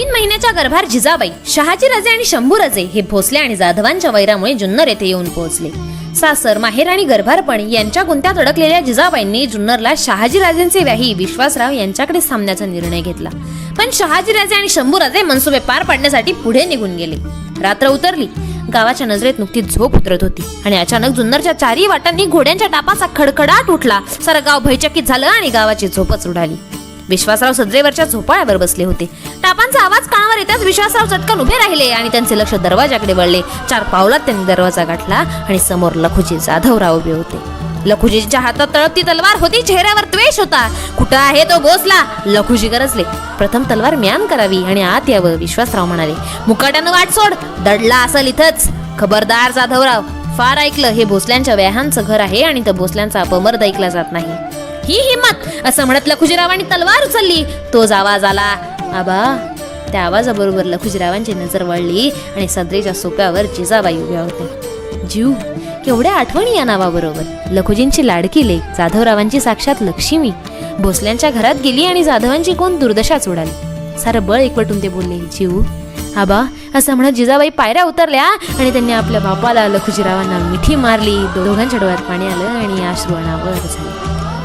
तीन महिन्याच्या गर्भार जिजाबाई शहाजी रजे आणि शंभू रजे हे भोसले आणि जाधवांच्या वैरामुळे जुन्नर येथे येऊन पोहोचले. सासर माहेर आणि गर्भारपण यांच्या गुंत्यात अडकलेल्या जिजाबाईंनी जुन्नरला शहाजी राजेंचे व्याही विश्वासराव यांच्याकडे सामन्याचा निर्णय घेतला. पण शहाजी राजे आणि शंभू राजे मनसुबे पार पाडण्यासाठी पुढे निघून गेले. रात्र उतरली. गावाच्या नजरेत नुकतीच झोप उतरत होती आणि अचानक जुन्नरच्या चारही वाटांनी घोड्यांच्या टापाचा खडखडाट उठला. सारं गाव भयचकित झालं आणि गावाची झोपच उडाली. विश्वासराव सजरेवरच्या झोपाळ्यावर बसले होते. टापांचा आवाज कानावर येताच विश्वासराव चटकन उभे राहिले आणि त्यांचे लक्ष दरवाजाकडे वळले. चार पावलात त्यांनी दरवाजा गाठला आणि समोर लखुजी जाधवराव उभे होते. लखुजीच्या हातात तळपती तलवार होती चेहऱ्यावर द्वेष होता. कुठं आहे तो भोसला लखुजी गरजले. प्रथम तलवार म्यान करावी आणि आत यावं विश्वासराव म्हणाले. मुकाट्यानं वाट सोड दडला असेल इथंच. खबरदार जाधवराव फार ऐकलं हे भोसल्यांच्या व्याहांचं घर आहे आणि त्या भोसल्यांचा अपमर्द ऐकला जात नाही. ही हिम्मत असं म्हणत लखुजीरावांनी तलवार उचलली. तोच आवाज आला आबा त्या आवाजाबरोबर लखुजीरावांची नजर वळली आणि सदरेच्या सोप्यावर जिजाबाई उभ्या होत्या. जीव केवढ्या आठवणी या नावाबरोबर. लखुजींची लाडकी लेख जाधवरावांची साक्षात लक्ष्मी. भोसल्यांच्या घरात गेली आणि जाधवांची कोण दुर्दशाच उडाली सारं बळ एकवटून ते बोलले जीव आबा असं म्हणत जिजाबाई पायऱ्या उतरल्या आणि त्यांनी आपल्या बापाला लखुजीरावांना मिठी मारली. दोघांच्या डोळ्यात पाणी आलं आणि आश्रू अनावर झाले.